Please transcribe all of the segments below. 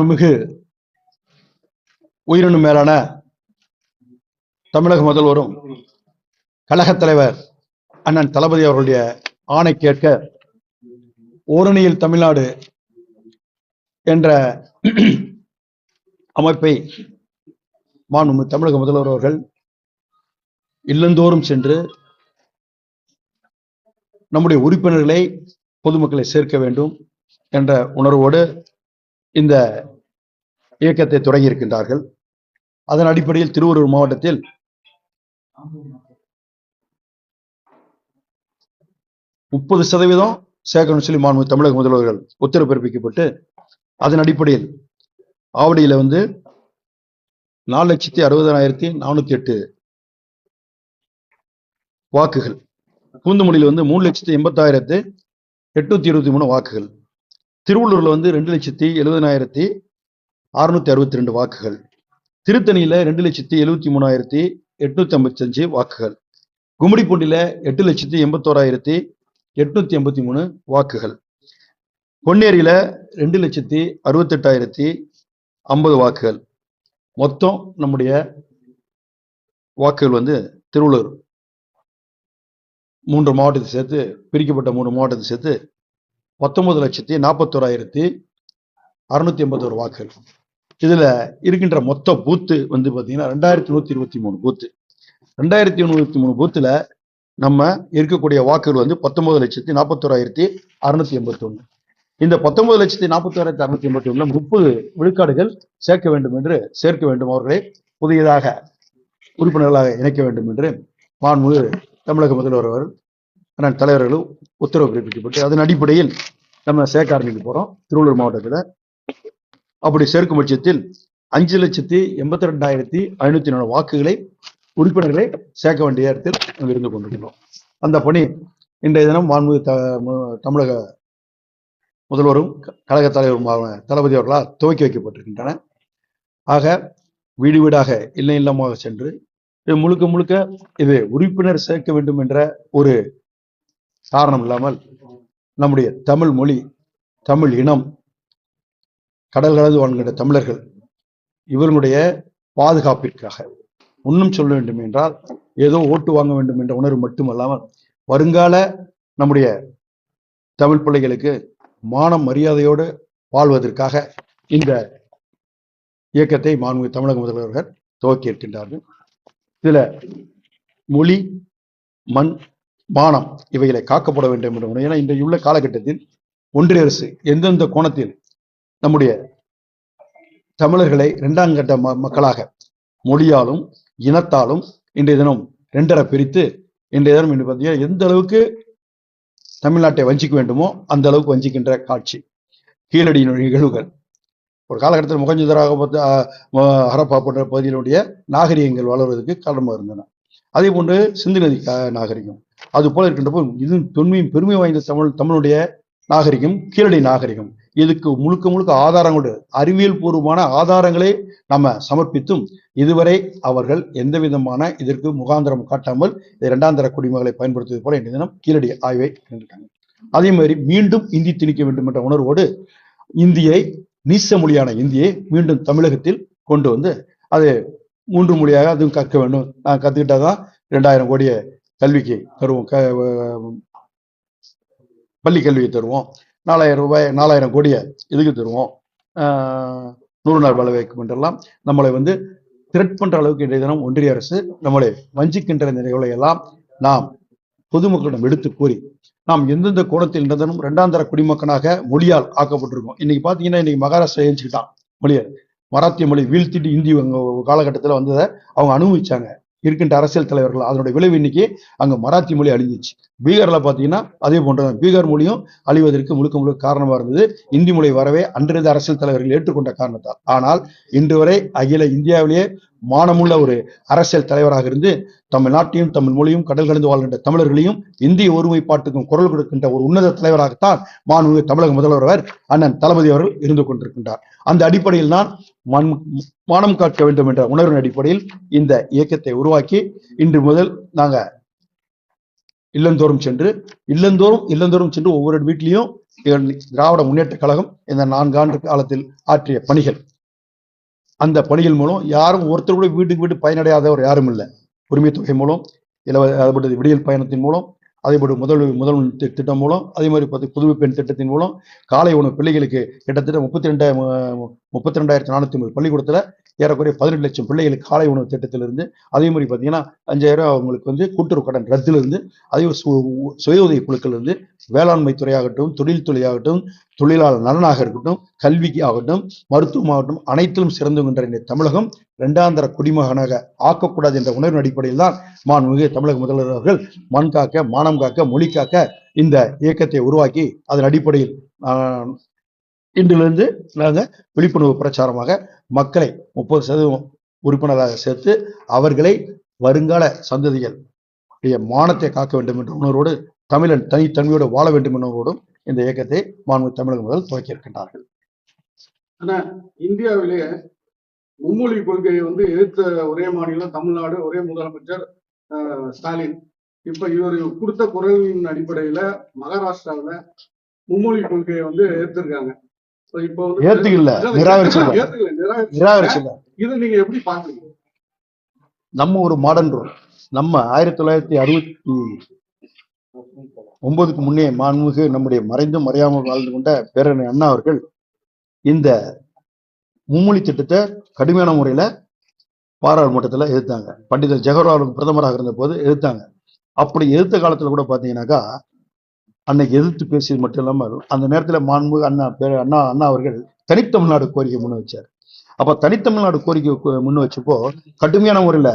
மிகு உயிரினும் மேலான தமிழக முதல்வரும் கழகத் தலைவர் அண்ணன் தளபதி அவர்களுடைய ஆணை கேட்க ஓரணியில் தமிழ்நாடு என்ற அமைப்பை மாண்பு தமிழக முதல்வர் அவர்கள் இல்லந்தோறும் சென்று நம்முடைய உறுப்பினர்களை பொதுமக்களை சேர்க்க வேண்டும் என்ற உணர்வோடு இந்த இயக்கத்தை தொடங்கி இருக்கின்றார்கள். அதன் அடிப்படையில் திருவள்ளூர் மாவட்டத்தில் முப்பது சதவீதம் சேர்க்கணும் சொல்லி மாண்பு தமிழக முதல்வர்கள் உத்தரவு பிறப்பிக்கப்பட்டு அதன் அடிப்படையில் ஆவடியில் வந்து நாலு லட்சத்தி அறுபதாயிரத்தி நானூத்தி எட்டு வாக்குகள். பூந்தமொழியில் வந்து மூணு லட்சத்தி எண்பத்தாயிரத்து எட்நூத்தி இருபத்தி மூணு வாக்குகள். திருவள்ளூரில் வந்து ரெண்டு லட்சத்தி எழுபதினாயிரத்தி அறுநூத்தி அறுபத்தி ரெண்டு வாக்குகள். திருத்தணியில் ரெண்டு லட்சத்தி எழுபத்தி மூணாயிரத்தி எட்நூத்தி ஐம்பத்தஞ்சு வாக்குகள். கும்மிடிப்பூண்டியில் எட்டு லட்சத்தி எண்பத்தோராயிரத்தி எட்நூத்தி எண்பத்தி மூணு வாக்குகள். பொன்னேரியில ரெண்டு லட்சத்தி அறுபத்தெட்டாயிரத்தி ஐம்பது வாக்குகள். மொத்தம் நம்முடைய வாக்குகள் வந்து திருவள்ளூர். மூன்று மாவட்டத்தை சேர்த்து பிரிக்கப்பட்ட மூணு மாவட்டத்தை சேர்த்து பத்தொன்பது லட்சத்தி நாற்பத்தோராயிரத்தி அறுநூத்தி எண்பத்தோரு வாக்குகள். இதுல இருக்கின்ற மொத்த பூத்து வந்து பாத்தீங்கன்னா ரெண்டாயிரத்தி நூத்தி இருபத்தி மூணு பூத்து. ரெண்டாயிரத்தி நூத்தி மூணு பூத்துல நம்ம இருக்கக்கூடிய வாக்குகள் வந்து பத்தொன்பது லட்சத்தி நாற்பத்தோராயிரத்தி அறுநூத்தி எண்பத்தி ஒண்ணு இந்த பத்தொன்பது லட்சத்தி நாற்பத்தோராயிரத்தி அறுநூத்தி எண்பத்தி ஒண்ணுல முப்பது விழுக்காடுகள் சேர்க்க வேண்டும் என்று சேர்க்க வேண்டும் அவர்களை புதியதாக உறுப்பினர்களாக இணைக்க வேண்டும் என்று மாண்பு தமிழக முதல்வர் அவர் ஆனால் தலைவர்களும் உத்தரவு பிறப்பிக்கப்பட்டு அதன் அடிப்படையில் நம்ம சேர்க்க ஆரம்பிக்க போகிறோம் திருவள்ளூர் மாவட்டத்தில். அப்படி சேர்க்கும் பட்சத்தில் அஞ்சு லட்சத்தி எண்பத்தி ரெண்டாயிரத்தி ஐநூற்றி நாலு வாக்குகளை உறுப்பினர்களை சேர்க்க வேண்டிய இடத்தில் நாம் இருந்து கொண்டிருக்கிறோம். அந்த பணி இன்றைய தினம் மாண்பு த தமிழக முதல்வரும் க- கழக தலைவருமான தளபதி அவர்களால் துவக்கி வைக்கப்பட்டிருக்கின்றன. ஆக வீடு வீடாக இல்லை இல்லமாக சென்று இது முழுக்க முழுக்க இது உறுப்பினர் சேர்க்க வேண்டும் என்ற ஒரு காரணம் இல்லாமல் நம்முடைய தமிழ் மொழி தமிழ் இனம் கடல் கலந்து வாழ்கின்ற தமிழர்கள் இவர்களுடைய பாதுகாப்பிற்காக இன்னும் சொல்ல வேண்டும் என்றால் ஏதோ ஓட்டு வாங்க வேண்டும் என்ற உணர்வு மட்டுமல்லாமல் வருங்கால நம்முடைய தமிழ் பிள்ளைகளுக்கு மானம் மரியாதையோடு வாழ்வதற்காக இந்த இயக்கத்தை மாண்பு தமிழக முதல்வர்கள் துவக்கி இருக்கின்றார்கள். இதுல மொழி மண் மானம் இவைகளை காக்கப்பட வேண்டும் என்று ஏன்னா இன்றைய உள்ள காலகட்டத்தில் ஒன்றிய அரசு எந்தெந்த கோணத்தில் நம்முடைய தமிழர்களை இரண்டாம் கட்ட ம- மக்களாக மொழியாலும் இனத்தாலும் இன்றைய தினம் ரெண்டரை பிரித்து இன்றைய தினம் இன்று பார்த்தீங்கன்னா எந்த அளவுக்கு தமிழ்நாட்டை வஞ்சிக்க வேண்டுமோ அந்த அளவுக்கு வஞ்சிக்கின்ற காட்சி. கீழடி நிகழ்வுகள் ஒரு காலகட்டத்தில் முகஞ்சதராக பார்த்து ஹரப்பா போன்ற பகுதியினுடைய நாகரிகங்கள் வளர்வதற்கு காரணமாக இருந்தன. அதே போன்று சிந்து நதி கா- நாகரிகம். அது போல இருக்கின்ற போது இது தொன்மையும் பெருமை வாய்ந்த தமிழ் தமிழுடைய நாகரிகம் கீழடி நாகரிகம். இதுக்கு முழுக்க முழுக்க ஆதாரங்களோடு அறிவியல் பூர்வமான ஆதாரங்களை நம்ம சமர்ப்பித்தும் இதுவரை அவர்கள் எந்த விதமான இதற்கு முகாந்திரம் காட்டாமல் இது இரண்டாம் தர குடிமகளை பயன்படுத்துவது போல இன்றைய தினம் கீழடி ஆய்வை இருக்காங்க அதே மாதிரி மீண்டும் இந்தி திணிக்க வேண்டும் என்ற உணர்வோடு இந்தியை நீச மொழியான இந்தியை மீண்டும் தமிழகத்தில் கொண்டு வந்து அது மூன்று மொழியாக அதுவும் கற்க வேண்டும். நான் கத்துக்கிட்டாதான் ரெண்டாயிரம் கோடியை கல்விக்கு தருவோம். க பள்ளி கல்வியை தருவோம். நாலாயிரம் ரூபாய் நாலாயிரம் கோடியை இதுக்கு தருவோம். நூறு நாள் வேலை வாய்ப்பு என்றெல்லாம் நம்மளை வந்து த்ரெட் பண்ற அளவுக்கு இன்றைய தினம் ஒன்றிய அரசு நம்மளை வஞ்சிக்கின்ற இந்த நிகழ்வை எல்லாம் நாம் பொதுமக்களிடம் எடுத்து கூறி நாம் எந்தெந்த கோணத்தில் இருந்ததும் இரண்டாம் தர குடிமக்கனாக மொழியால் ஆக்கப்பட்டிருக்கோம். இன்னைக்கு பார்த்தீங்கன்னா இன்னைக்கு மகாராஷ்டிரா எழுச்சிக்கிட்டான் மொழியை. மராத்திய மொழி வீழ்த்திட்டு இந்தி காலகட்டத்தில் வந்ததை அவங்க அனுபவிச்சாங்க. இருக்கின்ற அரசியல் தலைவர்கள் அதனுடைய விளைவு இன்னைக்கு அங்க மராத்தி மொழி அழிஞ்சிச்சு. பீகார்ல பாத்தீங்கன்னா அதே போன்றதான் பீகார் மொழியும் அழிவதற்கு முழுக்க முழுக்க காரணமா இருந்தது. இந்தி மொழி வரவே அன்றிருந்த அரசியல் தலைவர்கள் ஏற்றுக்கொண்ட காரணத்தால். ஆனால் இன்று வரை அகில இந்தியாவிலேயே மானமுள்ள ஒரு அரசியல் தலைவராக இருந்து தமிழ்நாட்டையும் தமிழ் மொழியும் கடல் கடந்து வாழ்கின்ற தமிழர்களையும் இந்திய ஒருமைப்பாட்டுக்கும் குரல் கொடுக்கின்ற ஒரு உன்னத தலைவராகத்தான் மாண்புமிகு தமிழக முதல்வர் அவர் அண்ணன் தளபதி அவர்கள் இருந்து கொண்டிருக்கின்றார். அந்த அடிப்படையில் தான் மானம் காக்க வேண்டும் என்ற உணர்வின் அடிப்படையில் இந்த இயக்கத்தை உருவாக்கி இன்று முதல் நாங்க இல்லந்தோறும் சென்று இல்லந்தோறும் இல்லந்தோறும் சென்று ஒவ்வொரு வீட்லையும் திராவிட முன்னேற்ற கழகம் இந்த நான்காண்டு காலத்தில் ஆற்றிய பணிகள். அந்த பணிகள் மூலம் யாரும் ஒருத்தர் கூட வீட்டுக்கு வீடு பயனடையாதவர் யாரும் இல்லை. உரிமை தொகை மூலம் இலவ அதுபோல விடியல் பயணத்தின் மூலம் அதேபோல் முதல் முதல் திட்டம் மூலம் அதே மாதிரி பார்த்து புதுமை பெண் திட்டத்தின் மூலம் காலை உணவு பிள்ளைகளுக்கு கிட்டத்தட்ட முப்பத்தி ரெண்டாயிரம் முப்பத்தி ரெண்டாயிரத்தி நானூற்றி ஐம்பது பள்ளிக்கூடத்தில் ஏறக்குறைய பதினெட்டு லட்சம் பிள்ளைகளுக்கு காலை உணவு திட்டத்திலிருந்து அதே மாதிரி பார்த்தீங்கன்னா அஞ்சாயிரம் அவங்களுக்கு வந்து கூட்டுறவு கடன் ரத்திலிருந்து அதே சு- சுய உதவி குழுக்கள் இருந்து வேளாண்மை துறையாகட்டும் தொழில் துறையாகட்டும் தொழிலாளர் நலனாக இருக்கட்டும் கல்விக்கு ஆகட்டும் மருத்துவமாகட்டும் அனைத்திலும் சிறந்துகின்ற இந்த தமிழகம் இரண்டாந்தர குடிமகனாக ஆக்கக்கூடாது என்ற உணர்வின் அடிப்படையில் தான் மாண்புமிகு தமிழக முதல்வர் அவர்கள் மண் காக்க மானம் காக்க மொழி காக்க இந்த இயக்கத்தை உருவாக்கி அதன் அடிப்படையில் ஆஹ், இன்றிலிருந்து நாங்கள் விழிப்புணர்வு பிரச்சாரமாக மக்களை முப்பது சதவீதம் உறுப்பினராக சேர்த்து அவர்களை வருங்கால சந்ததிகள் மானத்தை காக்க வேண்டும் என்ற உணர்வோடு தமிழன் தனித்தன்மையோடு வாழ வேண்டும் என்ற உணர்வோடும் இந்த இயக்கத்தை மாண்பு தமிழக முதல் துவக்கி இருக்கின்றார்கள். ஆனா இந்தியாவிலேயே மும்மொழி கொள்கையை வந்து எதிர்த்த ஒரே மாநிலம் தமிழ்நாடு ஒரே முதலமைச்சர் ஸ்டாலின். இப்ப இவர் கொடுத்த குரலின் அடிப்படையில மகாராஷ்டிராவுல மும்மொழி கொள்கையை வந்து எதிர்த்திருக்காங்க இப்ப இதை நீங்க எப்படி பாக்குறீங்க நம்ம ஒரு மாடர்ன் ரோல் நம்ம ஆயிரத்தி தொள்ளாயிரத்தி அறுபத்தி ஒன்பதுக்கு முன்னே மாண்புமிகு நம்முடைய மறைந்தும் மறையாமல் வாழ்ந்து கொண்ட பேரணி அண்ணா அவர்கள் இந்த மும்மொழி திட்டத்தை கடுமையான முறையில பாராளுமன்றத்துல எதிர்த்தாங்க. பண்டிதர் ஜவஹர்லால் பிரதமராக இருந்த போது எதிர்த்தாங்க. அப்படி எதிர்த்த காலத்துல கூட பாத்தீங்கன்னாக்கா அன்னைக்கு எதிர்த்து பேசியது மட்டும் இல்லாமல் அந்த நேரத்துல மாண்பு அண்ணா பேர அண்ணா அண்ணா அவர்கள் தனித்தமிழ்நாடு கோரிக்கை முன் வச்சார். அப்ப தனித்தமிழ்நாடு கோரிக்கை முன் வச்சப்போ கடுமையான முறையில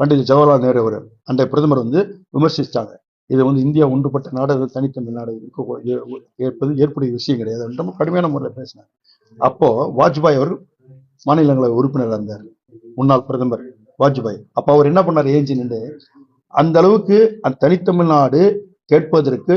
பண்டிதர் ஜவஹர்லால் நேரு அவர் அன்றைய பிரதமர் வந்து விமர்சித்தாங்க இது வந்து இந்தியா ஒன்றுபட்ட நாடு தனித்தமிழ் தனித்தமிழ்நாடு இருக்க ஏற்பது ஏற்புடைய விஷயம் கிடையாது. ரொம்ப கடுமையான முறையில் பேசினார். அப்போ வாஜ்பாய் அவர் மாநிலங்களவை உறுப்பினராக இருந்தார். முன்னாள் பிரதமர் வாஜ்பாய். அப்போ அவர் என்ன பண்ணார் ஏஞ்சி நின்று அந்த அளவுக்கு அந்த தனித்தமிழ்நாடு கேட்பதற்கு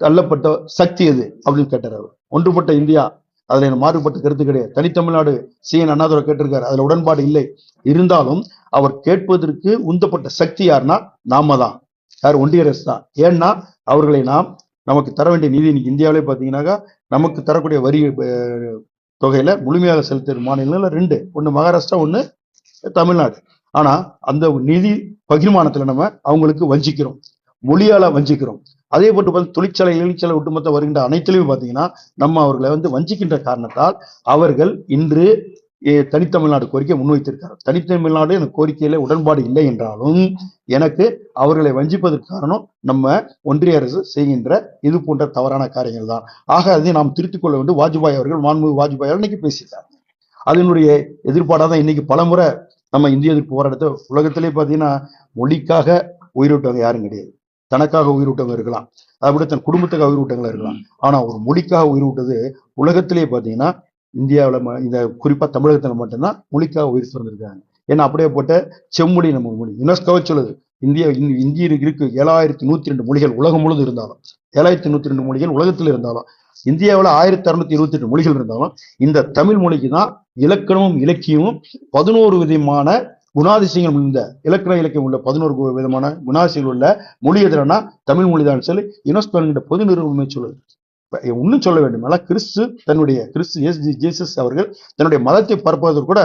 தள்ளப்பட்ட சக்தி எது அப்படின்னு கேட்டார் அவர். ஒன்றுபட்ட இந்தியா அதுல எனக்கு மாறுபட்ட கருத்து கிடையாது. தனித்தமிழ்நாடு சி என் அண்ணாதுரை கேட்டிருக்காரு அதுல உடன்பாடு இல்லை. இருந்தாலும் அவர் கேட்பதற்கு உந்தப்பட்ட சக்தி யாருன்னா நாம தான். யார்? ஒன்றிய அரசு தான். ஏன்னா அவர்களை நாம் நமக்கு தர வேண்டிய நிதி இன்னைக்கு இந்தியாவிலே பார்த்தீங்கன்னாக்கா நமக்கு தரக்கூடிய வரி தொகையில முழுமையாக செலுத்துகிற மாநிலங்கள் ரெண்டு. ஒன்று மகாராஷ்டிரா ஒன்று தமிழ்நாடு. ஆனா அந்த நிதி பகிர்மானத்துல நம்ம அவங்களுக்கு வஞ்சிக்கிறோம். மொழியால வஞ்சிக்கிறோம். அதே போட்டு பார்த்து தொழிற்சாலை எழுச்சாலை ஒட்டுமொத்த வருகின்ற அனைத்துலையும் பார்த்தீங்கன்னா நம்ம அவர்களை வந்து வஞ்சிக்கின்ற காரணத்தால் அவர்கள் இன்று தனித்தமிழ்நாடு கோரிக்கை முன்வைத்திருக்கார் தனித்தமிழ்நாடு இந்த கோரிக்கையில உடன்பாடு இல்லை என்றாலும் எனக்கு அவர்களை வஞ்சிப்பதற்கு காரணம் நம்ம ஒன்றிய அரசு செய்கின்ற இது போன்ற தவறான காரியங்கள் தான். ஆக அதை நாம் திருத்திக் கொள்ள வேண்டும். வாஜ்பாய் அவர்கள் மாண்பு வாஜ்பாய் அவர்கள் இன்னைக்கு பேசியிருக்காங்க அதனுடைய எதிர்ப்பாடாக தான் இன்னைக்கு பலமுறை நம்ம இந்திய எதிர்ப்பு போராட்டத்தை உலகத்திலே பார்த்தீங்கன்னா மொழிக்காக உயிரிட்டவங்க யாரும் கிடையாது. தனக்காக உயிரிட்டவங்க இருக்கலாம். அதை விட தன் குடும்பத்துக்காக உயிரிட்டவங்களா இருக்கலாம். ஆனா ஒரு மொழிக்காக உயிர் உலகத்திலே பார்த்தீங்கன்னா இந்தியாவில் இந்த குறிப்பா தமிழகத்தில் மட்டும்தான் மொழிக்காக உயிர் சுரந்திருக்காங்க ஏன்னா அப்படியே போட்ட செம்மொழி நம்ம மொழி. யுனெஸ்கோவை சொல்லுது இந்தியா இந்தியில் இந்திய இருக்கு ஏழாயிரத்தி நூத்தி ரெண்டு மொழிகள் உலகம் முழுவதும் இருந்தாலும் ஏழாயிரத்தி நூத்தி ரெண்டு மொழிகள் உலகத்தில் இருந்தாலும் இந்தியாவில் ஆயிரத்தி அறுநூத்தி இருபத்தி எட்டு மொழிகள் இருந்தாலும் இந்த தமிழ் மொழிக்கு தான் இலக்கணமும் இலக்கியமும் பதினோரு விதமான குணாதிசயங்கள் இந்த இலக்கண இலக்கியம் உள்ள பதினோரு விதமான குணாதிசயங்கள் உள்ள மொழி எதிரானா தமிழ் மொழி தான் சொல்லி யுனெஸ்கோ என்கிற பொது நிறுவனமே சொல்லுது. இன்னும் சொல்ல வேண்டும்? கிறிஸ்து தன்னுடைய கிறிஸ்து இயேசு ஜீசஸ் அவர்கள் தன்னுடைய மதத்தை பரப்புவதற்கு கூட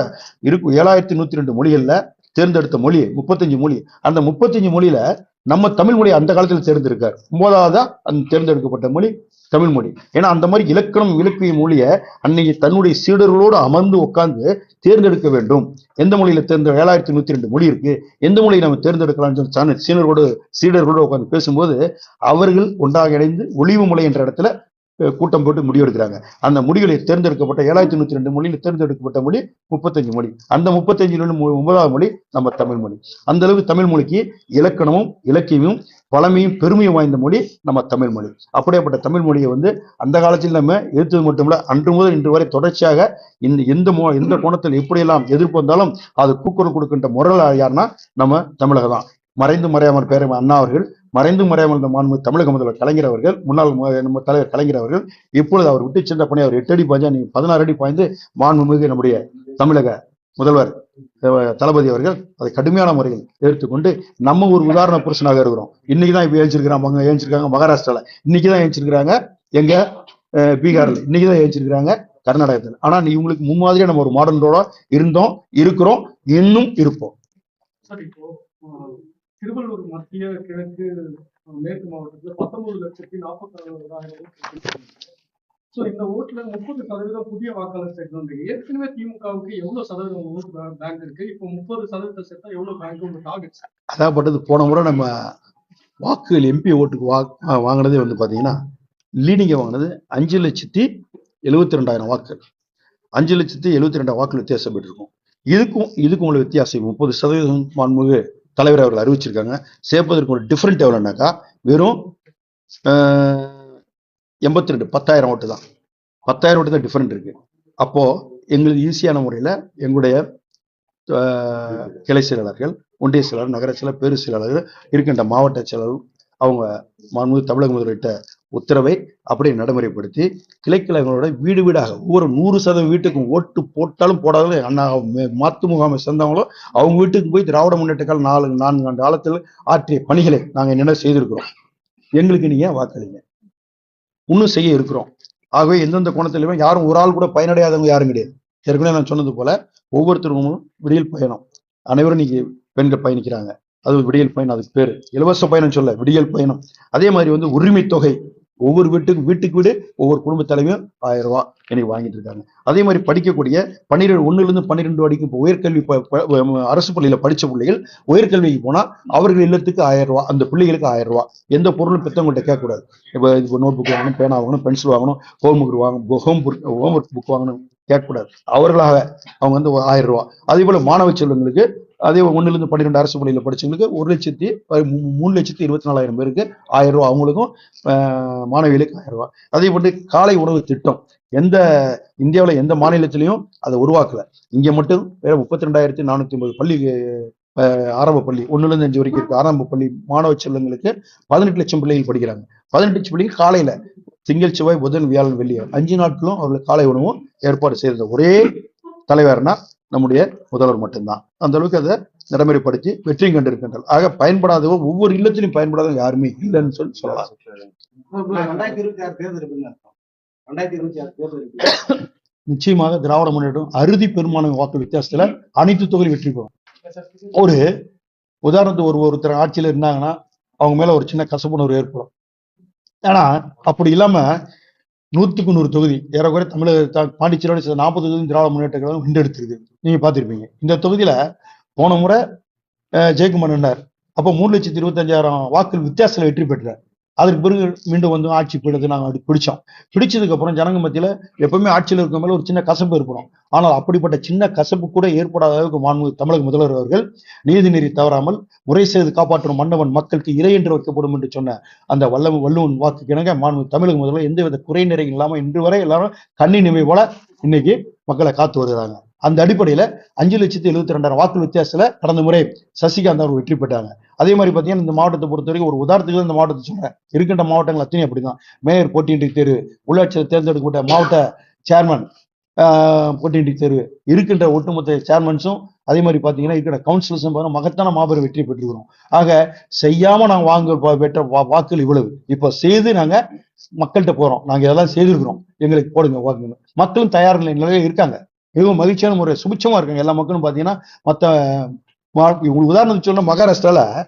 இருக்கும் ஏழாயிரத்தி நூத்தி ரெண்டு மொழிகள்ல தேர்ந்தெடுத்த மொழி முப்பத்தஞ்சு மொழி. அந்த முப்பத்தஞ்சு மொழியில நம்ம தமிழ் மொழி அந்த காலத்தில் தேர்ந்தெடுக்கார். ஒன்பதாவதா அந்த தேர்ந்தெடுக்கப்பட்ட மொழி தமிழ் மொழி. ஏன்னா அந்த மாதிரி இலக்கணம் இலக்கிய மொழியை அன்னைக்கு தன்னுடைய சீடர்களோடு அமர்ந்து உட்கார்ந்து தேர்ந்தெடுக்க வேண்டும். எந்த மொழியில தேர்ந்த ஏழாயிரத்தி நூத்தி ரெண்டு மொழி இருக்கு. எந்த மொழியை நம்ம தேர்ந்தெடுக்கலாம்னு சொல்லி சீனர்களோடு சீடர்களோடு உட்கார்ந்து பேசும்போது அவர்கள் ஒன்றாக இணைந்து ஒளிவு மொழி என்ற இடத்துல கூட்டம் போட்டு முடிவெடுக்கிறாங்க. அந்த முடிகளை தேர்ந்தெடுக்கப்பட்ட ஏழாயிரத்தி நூத்தி ரெண்டு மொழியில் தேர்ந்தெடுக்கப்பட்ட மொழி முப்பத்தஞ்சு மொழி. அந்த முப்பத்தஞ்சு ஒன்பதாவது மொழி நம்ம தமிழ் மொழி. அந்த அளவுக்கு தமிழ் மொழிக்கு இலக்கணமும் இலக்கியமும் பழமையும் பெருமையும் வாய்ந்த மொழி நம்ம தமிழ் மொழி. அப்படியேப்பட்ட தமிழ் மொழியை வந்து அந்த காலத்தில் நம்ம எதிர்த்தது மட்டுமில்ல அன்று முதல் இன்று வரை தொடர்ச்சியாக இந்த எந்த மோ எந்த கோணத்தில் எப்படியெல்லாம் எதிர்ப்பு வந்தாலும் அது கூக்குரல் கொடுக்கின்ற முரல் யாருன்னா நம்ம தமிழக தான். மறைந்து மறையாமல் பேர் அண்ணா அவர்கள் மறைந்து மறையாமல் இந்த மாண்பு தமிழக முதல்வர் கலைஞர் அவர்கள் முன்னாள் நம்ம தலைவர் கலைஞர் அவர்கள் இப்பொழுது அவர் விட்டு சென்ற பணி அவர் எட்டு அடி பாய்ஞ்சா நீங்க பதினாறு அடி பாய்ந்து மாண்புமிகு நம்முடைய தமிழக முதல்வர் தளபதி அவர்கள் அதை கடுமையான முறையில் எடுத்துக்கொண்டு நம்ம ஒரு உதாரண புருஷனாக இருக்கிறோம். இன்னைக்கு தான் இப்ப ஏஞ்சிருக்கிறாங்க அவங்க ஏஞ்சிருக்காங்க மகாராஷ்டிரால. இன்னைக்கு தான் ஏஞ்சிருக்கிறாங்க எங்க பீகார்ல. இன்னைக்கு தான் ஏற்றிருக்கிறாங்க கர்நாடகத்தில். ஆனா நீ இவங்களுக்கு முன்மாதிரியா நம்ம ஒரு மாடலோட இருந்தோம் இருக்கிறோம் இன்னும் இருப்போம். திருவள்ளூர் மத்திய கிழக்கு மேற்கு மாவட்டத்தில் பத்தொன்பது லட்சத்தி நாற்பத்தி ஸோ இந்த ஓட்டுல முப்பது சதவீதம் புதிய வாக்காளர் சேர்க்கணும் ஏற்கனவே திமுகவுக்கு எவ்வளோ சதவீதம் ஓட்டு பேங்க் இருக்கு? இப்போ முப்பது சதவீதத்தை சேர்த்தா எவ்வளோ பேங்க் உங்க டார்கெட் அதாகப்பட்டது போன முறை நம்ம வாக்குகள் எம்பி ஓட்டுக்கு வா வாங்கினதே வந்து பார்த்தீங்கன்னா லீடிங்கை வாங்கினது அஞ்சு லட்சத்தி எழுபத்தி ரெண்டாயிரம் வாக்குகள். அஞ்சு லட்சத்தி எழுபத்தி ரெண்டாயிரம் வாக்குகள் வித்தியாசம் பெற்றிருக்கும் இதுக்கும் இதுக்கும் உள்ள வித்தியாசம் முப்பது சதவீதம் மாண்புமிகு தலைவர் அவர்கள் அறிவிச்சிருக்காங்க. சேர்ப்பதற்கு ஒரு டிஃப்ரெண்ட் எவ்வளோனாக்கா வெறும் எண்பத்தி ரெண்டு பத்தாயிரம் ஓட்டு தான். பத்தாயிரம் ஓட்டு தான் டிஃப்ரெண்ட் இருக்கு. அப்போ எங்களுக்கு ஈஸியான முறையில் எங்களுடைய கிளை செயலாளர்கள் ஒன்றிய செயலாளர் நகர செயலர் பேரு செயலாளர்கள் இருக்கின்ற மாவட்ட செயலாளர் அவங்க மாண்புமிகு தமிழக முதலீட்ட உத்தரவை அப்படியே நடைமுறைப்படுத்தி கிளைக்கிழங்களோட வீடு வீடாக ஒவ்வொரு நூறு சதவீத வீட்டுக்கும் ஓட்டு போட்டாலும் போடாதாலும் அண்ணா மாத்து முகாமை சேர்ந்தவங்களோ அவங்க வீட்டுக்கு போய் திராவிட முன்னேற்றக்கால் நாலு நான்கு ஆண்டு காலத்தில் ஆற்றிய பணிகளை நாங்கள் என்னென்ன செய்திருக்கிறோம்? எங்களுக்கு நீங்க வாக்களிங்க? இன்னும் செய்ய இருக்கிறோம். ஆகவே எந்தெந்த கோணத்திலுமே யாரும் ஒரு ஆள் கூட பயனடையாதவங்க யாரும் கிடையாது. ஏற்கனவே நான் சொன்னது போல ஒவ்வொருத்தருக்கும் விடியல் பயணம். அனைவரும் இன்னைக்கு பெண்கள் பயணிக்கிறாங்க. அது ஒரு விடியல் பயணம் அதுக்கு பேர். இலவச பயணம் சொல்ல விடியல் பயணம். அதே மாதிரி வந்து உரிமை தொகை ஒவ்வொரு வீட்டுக்கு வீட்டுக்கு வீடு ஒவ்வொரு குடும்ப தலைவியும் ஆயிரம் ரூபா எனக்கு வாங்கிட்டு இருக்காங்க. அதே மாதிரி படிக்கக்கூடிய பன்னிரெண்டு ஒண்ணுல இருந்து பன்னிரெண்டு வரைக்கும் இப்போ உயர்கல்வி அரசு பள்ளியில படிச்ச பிள்ளைகள் உயர்கல்விக்கு போனா அவர்கள் இல்லத்துக்கு ஆயிரம் ரூபா அந்த பிள்ளைகளுக்கு ஆயிரம் ரூபா. எந்த பொருளும் பெற்றவங்கள்ட்ட கேட்கக்கூடாது. இப்போ இப்போ நோட் புக் வாங்கணும் பேனா வாங்கணும் பென்சில் வாங்கணும் ஹோம் புக் வாங்கணும் ஹோம் ஹோம் ஒர்க் புக் வாங்கணும் கேட்கக்கூடாது. அவர்களாக அவங்க வந்து ஆயிரம் ரூபா. அதே போல மாணவ செல்வங்களுக்கு அதே ஒன்றுலேருந்து பன்னிரெண்டு அரசு பள்ளியில் படிச்சவங்களுக்கு ஒரு லட்சத்தி மூ- மூணு லட்சத்தி இருபத்தி நாலாயிரம் பேருக்கு ஆயிரம் ரூபாய் அவங்களுக்கும் மாணவிகளுக்கு ஆயிரம் ரூபா. அதே போட்டு காலை உணவு திட்டம். எந்த இந்தியாவில் எந்த மாநிலத்திலையும் அதை உருவாக்கல. இங்கே மட்டும் வேற முப்பத்தி ரெண்டாயிரத்தி நானூற்றி ஐம்பது பள்ளி ஆரம்ப பள்ளி ஒன்றுலேருந்து அஞ்சு வரைக்கும் இருக்கு. ஆரம்ப பள்ளி மாணவ செல்வங்களுக்கு பதினெட்டு லட்சம் பிள்ளைகள் படிக்கிறாங்க. பதினெட்டு லட்சம் பிள்ளைகள் காலையில் திங்கள் செவ்வாய் புதன் வியாழன் வெள்ளி அஞ்சு நாட்களும் அவர்களுக்கு காலை உணவும் ஏற்பாடு செய்த ஒரே தலைவர்னா நம்முடைய முதல்வர் மட்டும்தான். அந்த அளவுக்கு அதை நடைமுறைப்படுத்தி வெற்றியும் கண்டிருக்கின்றார். ஆக பயன்படாதவோ ஒவ்வொரு இல்லத்திலும் பயன்படாத யாருமே இல்லைன்னு சொல்லி சொல்லலாம். நிச்சயமாக திராவிட முன்னேற்றம் அறுதி பெரும்பான்மை வாக்கு வித்தியாசத்துல அனைத்து தொகுதி வெற்றி பெறும். ஒரு உதாரணத்துக்கு ஒரு ஒருத்தர் ஆட்சியில இருந்தாங்கன்னா அவங்க மேல ஒரு சின்ன கசப்புணர்வு ஏற்படும். ஆனா அப்படி இல்லாம நூற்றுக்கு நூறு தொகுதி. ஏறக்குறைய தமிழக பாண்டிச்சேரியோட சேர்ந்த நாற்பது தொகுதி திராவிட முன்னேற்ற கழகம் வென்றெடுத்திருக்கு நீங்கள் பார்த்துருப்பீங்க. இந்த தொகுதியில் போன முறை ஜெயக்குமார் நின்றார் அப்போ மூணு லட்சத்தி இருபத்தஞ்சாயிரம் வாக்குகள் வித்தியாசத்தில் வெற்றி பெற்றார். அதற்கு பிறகு மீண்டும் வந்து ஆட்சி பீடத்தை நாங்கள் அப்படி பிடிச்சோம். பிடிச்சதுக்கு அப்புறம் ஜனங்க மத்தியில எப்பவுமே ஆட்சியில் இருக்க மேல ஒரு சின்ன கசப்பு ஏற்படும். ஆனால் அப்படிப்பட்ட சின்ன கசப்பு கூட ஏற்படாத அளவுக்கு மாண்பு தமிழக முதல்வர் அவர்கள் நீதிநெறி தவறாமல் முறை செய்து காப்பாற்றும் மன்னவன் மக்களுக்கு இறை என்று வைக்கப்படும் என்று சொன்ன அந்த வல்ல வல்லுவன் வாக்கு கிணங்க மாண்பு தமிழக முதல்வர் எந்தவித குறை நிறை இல்லாமல் இன்று வரை எல்லாரும் கண்ணி நிமை போல இன்னைக்கு மக்களை காத்து வருகிறாங்க. அந்த அடிப்படையில அஞ்சு லட்சத்தி எழுபத்தி ரெண்டாயிரம் வாக்கு வித்தியாசத்துல கடந்த முறை சசிகாந்த் அவர் வெற்றி பெற்றாங்க. அதே மாதிரி பாத்தீங்கன்னா இந்த மாவட்டத்தை பொறுத்த வரைக்கும் ஒரு உதாரணத்துக்கு இந்த மாவட்டத்தை சொல்றேன். இருக்கின்ற மாவட்டங்கள் அத்தனையும் அப்படிதான். மேயர் போட்டியின்றி தேர்வு உள்ளாட்சியில் தேர்ந்தெடுக்கப்பட்ட மாவட்ட சேர்மன் போட்டியின்றி தேர்வு இருக்கின்ற ஒட்டுமொத்த சேர்மன்ஸும் அதே மாதிரி பார்த்தீங்கன்னா இருக்கிற கவுன்சிலர்ஸும் பாத்தீங்கன்னா மகத்தான மாபெரும் வெற்றி பெற்றுக்கிறோம் ஆக செய்யாமல் நாங்கள் வாங்க பெற்ற வா- வாக்குகள் இவ்வளவு. இப்போ செய்து நாங்கள் மக்கள்கிட்ட போகிறோம் நாங்கள் இதெல்லாம் செய்திருக்கிறோம். எங்களுக்கு போடுங்க வாக்குங்க மக்களும் தயார் நிலையில் இருக்காங்க. மிகவும் மகிழ்ச்சியான முறை சுபிட்சமா இருக்காங்க எல்லா மக்களும் பாத்தீங்கன்னா மத்த மா- உங்களுக்கு உதாரணத்துக்கு சொன்ன மகாராஷ்டிரால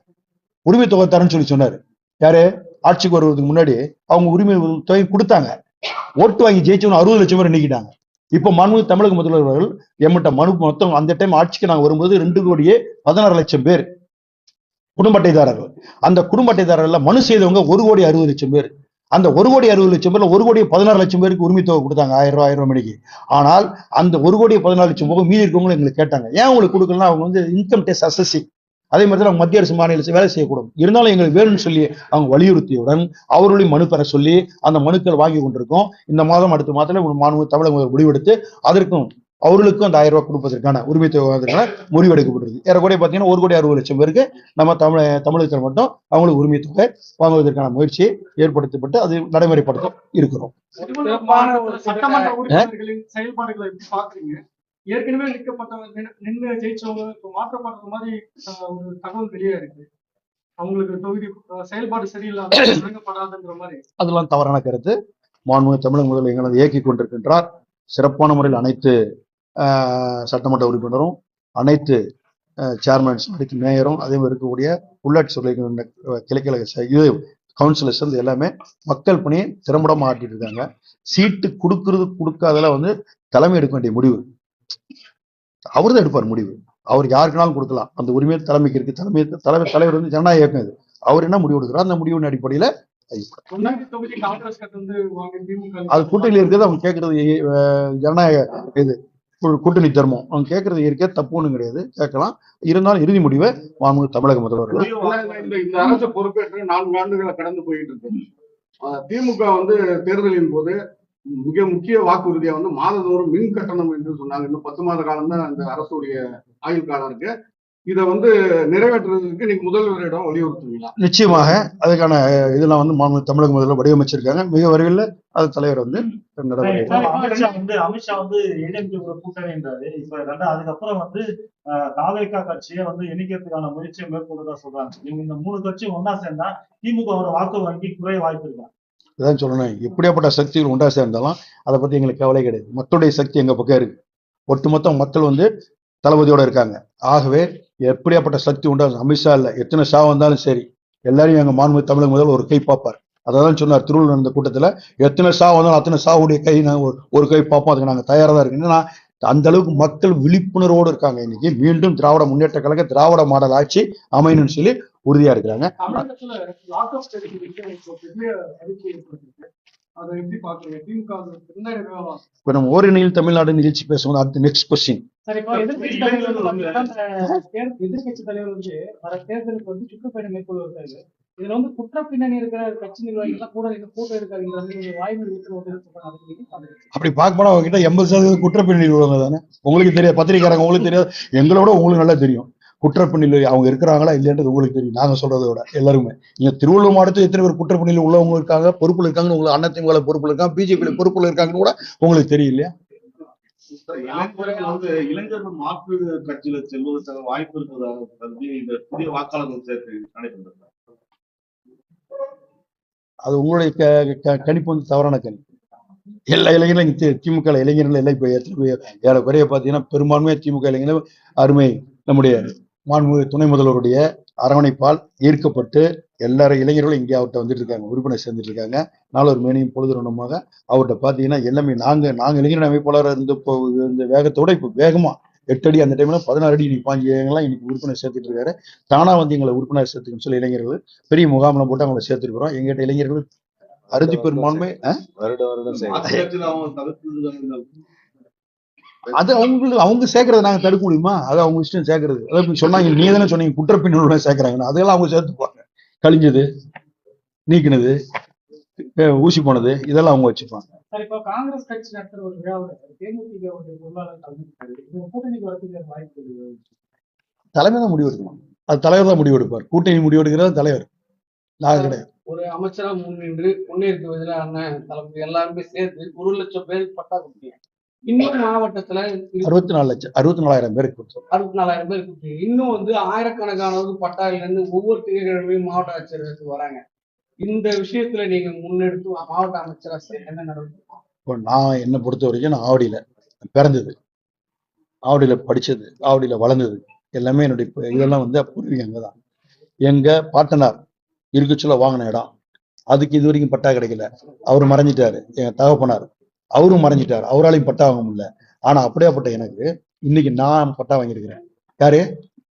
உரிமை தொகை தரேன்னு சொல்லி சொன்னாரு. யாரு? ஆட்சிக்கு வருவதுக்கு முன்னாடி அவங்க உரிமை தொகை கொடுத்தாங்க. ஓட்டு வாங்கி ஜெயிச்சவங்க அறுபது லட்சம் பேர் நீக்கிட்டாங்க. இப்ப மனு தமிழக முதல்வர்கள் எம்மிட்ட மனு மொத்தம் அந்த டைம் ஆட்சிக்கு நாங்க வரும்போது ரெண்டு கோடியே பதினாறு லட்சம் பேர் குடும்ப அட்டைதாரர்கள். அந்த குடும்ப அட்டைதாரர்கள் மனு செய்தவங்க ஒரு கோடி அறுபது லட்சம் பேர். அந்த ஒரு கோடி அறுபது லட்சம் பேர்ல ஒரு கோடி பதினாறு லட்சம் பேருக்கு உரிமை தொகை கொடுத்தாங்க ஆயிரம் ரூபாய் ஆயிரம் ரூபாய் மணிக்கு. ஆனால் அந்த ஒரு கோடி பதினாலு லட்சம் போக மீதி இருக்கவங்களும் எங்களுக்கு கேட்டாங்க. ஏன் உங்களுக்கு கொடுக்கலன்னா அவங்க வந்து இன்கம் டேக்ஸ் அசஸி அதே மாதிரி தான் மத்திய அரசு மாநில அரசு வேலை செய்யக்கூடும். இருந்தாலும் எங்களுக்கு வேணும்னு சொல்லி அவங்க வலியுறுத்தியுடன் அவர்களையும் மனு பெற சொல்லி அந்த மனுக்கள் வாங்கி கொண்டிருக்கோம். இந்த மாதம் அடுத்த மாதத்துல மாநில தமிழக முதல்வர் முடிவெடுத்து அதற்கும் அவர்களுக்கும் அந்த ஆயிரம் ரூபாய் கொடுப்பதற்கான உரிமை தொகை முடிவெடுக்கப்பட்டிருக்கு ஏறக்குறைய பார்த்தீங்கன்னா ஒரு கோடி அறுபது லட்சம் பேருக்கு நம்ம தமிழ தமிழகத்தில் மட்டும் அவங்களுக்கு உரிமை தொகை வாங்குவதற்கான முயற்சியை ஏற்படுத்தப்பட்டு அது நடைமுறைப்படுத்த இருக்கிறோம். ஏற்கனவே நிற்கப்பட்டவங்க ஜெயிச்சவங்க இப்ப மாற்றப்படுற மாதிரி ஒரு தகவல் வெளியே இருக்கு. அவங்களுக்கு தொகுதி செயல்பாடு சரியில்லாத வழங்கப்படாதுன்ற மாதிரி. அதெல்லாம் தவறான கருத்து. மாண்புமிகு தமிழக முதல்வர் எங்களது இயக்கி கொண்டிருக்கின்றார். சிறப்பான முறையில் அனைத்து சட்டமன்ற உறுப்பினரும் அனைத்து சேர்மன்ஸ் அதுக்கு மேயரும் அதே மாதிரி இருக்கக்கூடிய உள்ளாட்சி கிளைக்கழக ச- இது கவுன்சிலர்ஸ் வந்து எல்லாமே மக்கள் பணியை திறம்பட மாட்டிட்டு இருக்காங்க. சீட்டு கொடுக்கறது கொடுக்காதல வந்து தலைமை எடுக்க வேண்டிய முடிவு. அவர் தான் எடுப்பார் முடிவு. அவர் யாருக்குனாலும் கொடுக்கலாம். அந்த உரிமை தலைமைக்கு இருக்கு. தலைமை தலைவர் தலைவர் வந்து ஜனநாயக இயக்கம் இது. அவர் என்ன முடிவு எடுக்கிறார் அந்த முடிவின் அடிப்படையில அது கூட்டணியில் இருக்கிறது அவங்க கேட்கறது ஜனநாயக இது. கூட்டணி தர்மம். அவங்க கேட்கறது இயற்கையா தப்பு ஒண்ணும் கிடையாது. கேட்கலாம். இருந்தாலும் இறுதி முடிவை மாண்புமிகு தமிழக முதல்வர்கள். இந்த அரசு பொறுப்பேற்று நான்கு ஆண்டுகளை கடந்து போயிட்டு இருக்கு. ஆஹ் திமுக வந்து தேர்தலின் போது மிக முக்கிய வாக்குறுதியா வந்து மாதந்தோறும் மின் கட்டணம் என்று சொன்னாங்க. இன்னும் பத்து மாத காலம் தான் அந்த அரசுடைய ஆயுள் காலம் இருக்கு. இதை வந்து நிறைவேற்றுறதுக்கு நீங்க முதல்வரிடம் வலியுறுத்துவீங்களா? நிச்சயமாக. அதுக்கான இதெல்லாம் வந்து மாண்புமிகு தமிழக முதல்வர் வடிவமைச்சிருக்காங்க. மிக விரைவில் அது தலைவர் வந்து அமித்ஷா வந்து அமித்ஷா வந்து ஏடிஎம்கே கூட கூட்டணின்றாரு இப்ப ரெண்டா அதுக்கப்புறம் வந்து தாவேகா கட்சியை வந்து இணைக்கிறதுக்கான முயற்சியை மேற்கொள்றதா சொல்றாங்க. இவங்க இந்த மூணு கட்சியும் ஒன்னா சேர்ந்தா திமுகவோட வாக்கு வங்கி குறைய வாய்ப்பு இருக்கா? இதான் சொல்லணும். எப்படியாப்பட்ட சக்திகள் உண்டா சேர்ந்தாலும் அதை பத்தி எங்களுக்கு கவலை கிடையாது. மக்களுடைய சக்தி எங்க பக்கம் இருக்கு? ஒட்டுமொத்த மக்கள் வந்து தளபதியோட இருக்காங்க. ஆகவே எப்படியாப்பட்ட சக்தி உண்டா அமித்ஷா இல்ல. எத்தனை சா வந்தாலும் சரி எல்லாரையும் எங்க மாண்பு தமிழக முதல் ஒரு கை பார்ப்பார். அதான் சொன்னார் திருவள்ளூர் நடந்த கூட்டத்துல. எத்தனை சா வந்தாலும் அத்தனை சாவுடைய கை நாங்க ஒரு- கை பார்ப்போம். அதுக்கு நாங்க தயாரா தான் இருக்கு ஏன்னா அந்த அளவுக்கு மக்கள் விழிப்புணர்வோடு இருக்காங்க. இன்னைக்கு மீண்டும் திராவிட முன்னேற்ற கழக திராவிட மாடல் ஆட்சி அமையணும்னு சொல்லி உறுதியா இருக்கிறாங்க. அதை அது இப்ப நம்ம ஓரிணையில் தமிழ்நாடு நிகழ்ச்சி பேசும்போது அடுத்த நெக்ஸ்ட் கொஸ்டின் சரி இப்போ எதிர்க்கட்சி தலைவர் வந்து பாத்தீங்கன்னா, தேர்- எதிர்க்கட்சி தலைவர் வந்து வர தேர்தலுக்கு வந்து சுற்றுப்பயணம் மேற்கொள்வார்கள் இதுல வந்து குற்ற பின்னணி இருக்கிற கட்சி நிர்வாகிகள் எல்லாம் கூட இருந்து கூட்டம் இருக்காதுங்கிற மாதிரி ஒரு வாய்மொழி விட்டு ஒரு சொல்றாங்க அதுக்கு நீங்க பாக்குறீங்க அப்படி பார்க்க போனா அவங்ககிட்ட எண்பது சதவீதம் உள்ளவங்க தானே? உங்களுக்கு தெரியாது பத்திரிக்காரங்க உங்களுக்கு தெரியாது. எங்களோட உங்களுக்கு நல்லா தெரியும். குற்றப்பின்னணி அவங்க இருக்கிறாங்களா இல்லைன்றது உங்களுக்கு தெரியும். நாங்க சொல்றதை விட எல்லாருமே. நீங்க திருவள்ளூர் மாவட்டத்தில் எத்தனை பேர் குற்றப்பின்னணி உள்ளவங்க இருக்காங்க பொறுப்புல இருக்காங்கன்னு உங்களுக்கு அண்ணத்திமுக பொறுப்புல இருக்காங்க பிஜேபி பொறுப்புல இருக்காங்கன்னு கூட உங்களுக்கு தெரியும் இல்லையா? இளைஞர்கள் வந்து இளைஞர்கள் மாற்று கட்சியில செல்வதற்கான வாய்ப்பு இருப்பதாக கருதி இந்த புதிய வாக்காளர்கள் சேர்க்கை நடைபெறுகிறது அது உங்களுடைய க- க- கணிப்பு வந்து தவறான கணிப்பு. எல்லா இளைஞர்களும் திமுக இளைஞர்கள் எல்லாம் இப்ப எத்தனை பேர் ஏறக்குறைய பாத்தீங்கன்னா பெரும்பான்மையா திமுக இளைஞர்கள் அருமை நம்முடைய மாண்பு துணை முதல்வருடைய அரவணைப்பால் ஈர்க்கப்பட்டு எல்லாரும் இளைஞர்களும் இங்கே அவர்கிட்ட வந்துட்டு இருக்காங்க. உறுப்பினர் சேர்ந்துட்டு இருக்காங்க. நாளொரு மேனியும் பொழுதுரணமாக அவர்கிட்ட பாத்தீங்கன்னா எல்லாமே நாங்க நாங்க இளைஞர் அமைப்பாளராக இருந்த இப்போ இந்த வேகத்தோட இப்ப வேகமா எட்டு அடி அந்த டைம்ல பதினாறு அடி இன்னைக்கு பாஞ்சு எல்லாம் இன்னைக்கு உறுப்பினர் சேர்த்துட்டு இருக்காரு. தானா வந்து எங்களை உறுப்பினர் சேர்த்துக்கன்னு சொல்லி இளைஞர்கள் பெரிய முகாம்லாம் போட்டு அவங்களை சேர்த்துருக்கிறோம் எங்கிட்ட இளைஞர்கள் அறுதி பெரும்பான்மை அஹ்? வருட வருடம் மாற்று கட்சியில அவங்க தவிர்த்து அது அவங்களுக்கு அவங்க சேர்க்கறத நாங்க தடுக்க முடியுமா? அது அவங்க இஷ்டம் சேர்க்கறது. அதாவது சொன்னாங்க நீ தானே சொன்னீங்க குற்றப்பின்னோட சேர்க்கறாங்கன்னு. அதெல்லாம் அவங்க சேர்த்துப்பாங்க. கழிஞ்சது நீக்கினது ஊசி போனது இதெல்லாம் அவங்க வச்சுப்பாங்க. காங்கிரஸ் கட்சி நடத்துற ஒரு விழாவில். தலைமை தான் முடிவு எடுக்கணும். அது தலைவர் தான் முடிவு எடுப்பார். கூட்டணி முடிவு எடுக்கிறது தலைவர். நாங்க கிடையாது. ஒரு அமைச்சரா முன்னின்று முன்னேற்க அண்ணன் தளபதி எல்லாருமே சேர்த்து ஒரு லட்சம் பேருக்கு பட்டா கொடுத்தீங்க. இன்னும் மாவட்டத்துல அறுபத்தி நாலு லட்சம் அறுபத்தி நாலாயிரம் பேருக்கு கொடுத்தோம். அறுபத்தி நாலாயிரம் பேர் கொடுத்தீங்க இன்னும் வந்து ஆயிரக்கணக்கானது பட்டாயில இருந்து ஒவ்வொரு திங்கட்கிழமையும் மாவட்ட ஆட்சியர்களுக்கு வராங்க. இந்த விஷயத்துல நீங்க முன்னெடுத்து மாவட்ட அமைச்சரா என்ன நடவடிக்கை? இப்போ நான் என்னை பொறுத்த வரைக்கும் நான் ஆவடியில பிறந்தது. ஆவடியில படிச்சது ஆவடியில வளர்ந்தது. எல்லாமே என்னுடைய இதெல்லாம் வந்து பூர்வீகம் அங்கதான் எங்க பாட்டனார் இருக்க சொல்ல வாங்கின இடம். அதுக்கு இது வரைக்கும் பட்டா கிடைக்கல. அவர் மறைஞ்சிட்டாரு. எங்க தகப்பனார். அவரும் மறைஞ்சிட்டார். அவராலையும் பட்டா வாங்க முடியல. ஆனா அப்படியாப்பட்ட எனக்கு இன்னைக்கு நான் பட்டா வாங்கியிருக்கிறேன். யாரு?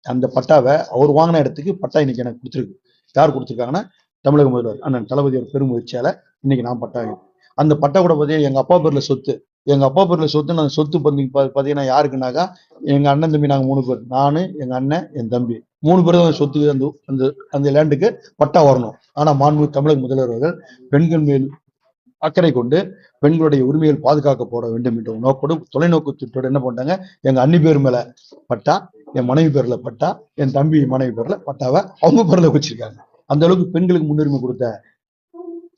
அந்த பட்டாவை அவர் வாங்கின இடத்துக்கு பட்டா இன்னைக்கு எனக்கு கொடுத்துருக்கு. யார் கொடுத்துருக்காங்கன்னா தமிழக முதல்வர் அண்ணன் தளபதியோட பெரும் முயற்சியால இன்னைக்கு நான் பட்டா அந்த பட்டா கூட பார்த்தீங்கன்னா எங்க அப்பா பேர்ல சொத்து. எங்க அப்பா பேர்ல சொத்து நான் சொத்து பந்தி பாத்தீங்கன்னா யாருக்குனாக்கா எங்க அண்ணன் தம்பி நாங்க மூணு பேர். நானு எங்க அண்ணன் என் தம்பி. மூணு பேரும் தான் சொத்துக்கு அந்த அந்த அந்த லேண்டுக்கு பட்டா வரணும். ஆனா மாண்பு தமிழக முதல்வர் அவர்கள் பெண்கள் மேல் அக்கறை கொண்டு பெண்களுடைய உரிமைகள் பாதுகாக்கப்பட வேண்டும் என்ற நோக்கோடு தொலைநோக்கு திட்டோடு என்ன பண்ணிட்டாங்க? எங்க அண்ணி பேர் மேல பட்டா என் மனைவி பேர்ல பட்டா என் தம்பி மனைவி பேர்ல பட்டாவை அவங்க பேர்ல வச்சிருக்காங்க. அந்த அளவுக்கு பெண்களுக்கு முன்னுரிமை கொடுத்த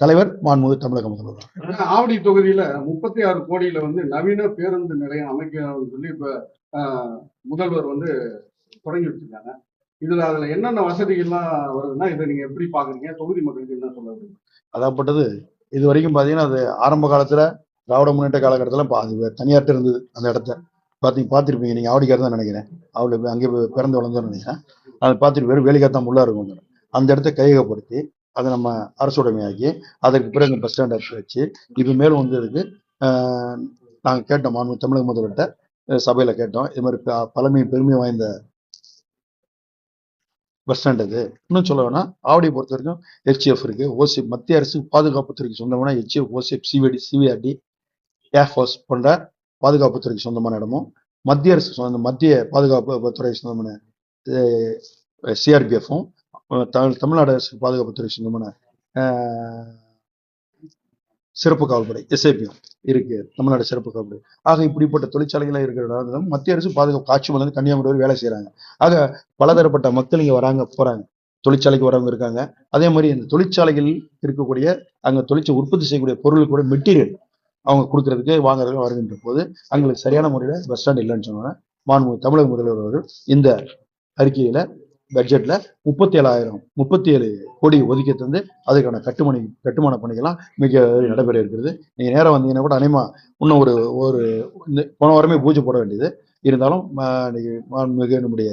தலைவர் மாண்புமிகு தமிழக முதல்வர். ஆவடி தொகுதியில முப்பத்தி ஆறு கோடியில வந்து நவீன பேருந்து நிலையம் அமைக்கணும்னு சொல்லி இப்ப ஆஹ், முதல்வர் வந்து தொடங்கி வச்சிருக்காங்க. இதுல அதுல என்னென்ன வசதிகள்லாம் வருதுன்னா இதை நீங்க எப்படி பாக்குறீங்க? தொகுதி மக்களுக்கு என்ன சொல்ல? அதாப்பட்டது இது வரைக்கும் பார்த்தீங்கன்னா அது ஆரம்ப காலத்தில் திராவிட முன்னேற்ற காலகட்டத்தில் பா- அது தனியார்ட்ட இருந்தது அந்த இடத்த. பார்த்தீங்க பார்த்துருப்பீங்க நீங்கள் ஆவடிக்கார் தான் நினைக்கிறேன். அவளுக்கு அங்கே பிறந்து வளர்ந்தோன்னு நினைக்கிறேன். அதை பார்த்துட்டு வெறும் வேலைக்காத்தான் உள்ள இருக்கும் அந்த இடத்த கையகப்படுத்தி அதை நம்ம அரசுடைமையாக்கி அதற்கு பிறகு பஸ் ஸ்டாண்ட் வச்சு இது மேலும் வந்து இதுக்கு நாங்கள் கேட்டோம் மாண்பு தமிழக முதல்வர்கிட்ட சபையில் கேட்டோம். இது மாதிரி ப- பழமை பெருமை வாய்ந்த பஸ் ஸ்டாண்ட் இது இன்னும் சொல்ல வேணா ஆவடியை பொறுத்த வரைக்கும் ஹெச்எஃப் இருக்கு ஓசிப் மத்திய அரசு பாதுகாப்புத்துறைக்கு சொந்தமான ஹெச்எஃப் ஓசிப் சிவிடி சிவிஆர்டி ஏர்ஃபோர்ஸ் போன்ற பாதுகாப்பு துறைக்கு சொந்தமான இடமும் மத்திய அரசு சொந்த மத்திய பாதுகாப்பு துறை சொந்தமான சிஆர்பிஎஃப்பும் தமிழ் தமிழ்நாடு அரசு பாதுகாப்புத்துறை சொந்தமான சிறப்பு காவல்படை எஸ்ஐபியும் இருக்கு தமிழ்நாடு சிறப்பு காவல்படை. ஆக இப்படிப்பட்ட தொழிற்சாலைகளாக இருக்கிற மத்திய அரசு பாதுகாப்பு காட்சி வந்து கன்னியாகுமரி வரை வேலை செய்கிறாங்க ஆக பலதரப்பட்ட மக்கள் இங்கே வராங்க போகிறாங்க தொழிற்சாலைக்கு வரவங்க இருக்காங்க. அதே மாதிரி இந்த தொழிற்சாலைகளில் இருக்கக்கூடிய அங்கே தொழிற்சாலை உற்பத்தி செய்யக்கூடிய பொருள் கூட மெட்டீரியல் அவங்க கொடுக்கறதுக்கு வாங்குறதுக்கு வருகின்ற போது அவங்களுக்கு சரியான முறையில் பஸ் ஸ்டாண்ட் இல்லைன்னு சொன்னாங்க மாண்பு தமிழக முதல்வர் அவர்கள் இந்த அறிக்கையில பட்ஜெட்ல முப்பத்தி ஏழாயிரம் முப்பத்தி ஏழு கோடி ஒதுக்கி தந்து அதுக்கான கட்டுமணி கட்டுமான பணிகள்லாம் மிக நடைபெற இருக்கிறது. நீங்க நேரம் வந்தீங்கன்னா கூட அனிமா இன்னும் ஒரு ஒரு இந்த போன வாரமே பூஜை போட வேண்டியது. இருந்தாலும் ஆஹ், இன்னைக்கு மிக நம்முடைய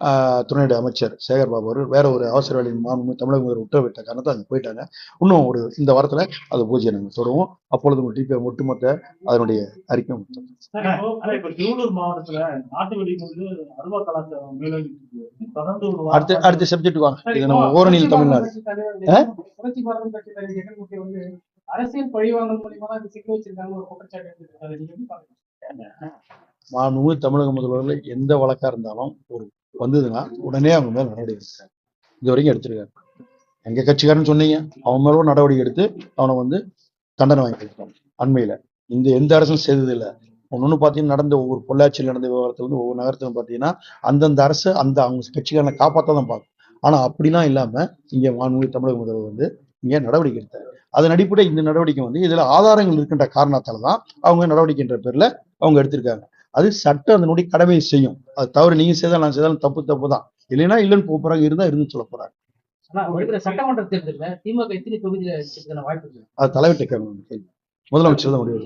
ஆஹ், துணையுடைய அமைச்சர் சேகர் பாபு அவர்கள் வேற ஒரு அவசர வேலையின் மாண்புமிகு தமிழக முதல்வர் உத்தரவிட்ட காரணத்தை அங்கே போயிட்டாங்க. இன்னும் ஒரு இந்த வாரத்துல அது பூஜையை நாங்கள் தொடருவோம். அப்பொழுது உங்கள் டிபி ஒட்டுமொத்த அதனுடைய அறிக்கை அடுத்த அடுத்த சப்ஜெக்ட் வாங்க. இது நம்ம ஓரணியில் தமிழ்நாடு. அரசியல் பழிவாங்கல் மூலியமா தான் சிக்க வச்சிருக்காங்க ஒரு குற்றச்சாட்டு மாண்புமிகு தமிழக முதல்வர்கள் எந்த வழக்கா இருந்தாலும் ஒரு வந்ததுன்னா உடனே அவங்க மேல நடவடிக்கை எடுத்தாங்க இது வரைக்கும் எடுத்திருக்காரு. எங்க கட்சிக்காரன்னு சொன்னீங்க. அவன் மேலும் நடவடிக்கை எடுத்து அவனை வந்து தண்டனை வாங்கி கொடுத்தோம் அண்மையில. இந்த எந்த அரசும் செய்தது இல்லை. ஒன்னொன்னு பாத்தீங்கன்னா நடந்த ஒவ்வொரு பொள்ளாச்சியில் நடந்த விவகாரத்துல வந்து ஒவ்வொரு நகரத்திலும் பாத்தீங்கன்னா அந்தந்த அரசு அந்த அவங்க கட்சிக்காரனை காப்பாற்ற தான் பார்க்கும். ஆனா அப்படிலாம் இல்லாம இங்க மாண்புமிகு தமிழக முதல்வர் வந்து இங்க நடவடிக்கை எடுத்தார். அதன் அடிப்படை இந்த நடவடிக்கை வந்து இதுல ஆதாரங்கள் இருக்கின்ற காரணத்தால தான் அவங்க நடவடிக்கைன்ற பேர்ல அவங்க எடுத்திருக்காங்க. அது சட்டம் அதனுடைய கடமையை செய்யும். அது தவறு நீங்க செய்தாலும் நான் செய்தாலும் தப்பு தப்பு தான் இல்லைன்னா இல்லைன்னு போக போறாங்க இருந்தா இருந்து சொல்ல போறாங்க. சட்டமன்ற தேர்தலில் திமுக எத்தனை தொகுதியில வாய்ப்பு அது தலைவர்கிட்ட கேட்கணும் முதலமைச்சர் தான் முடிவு.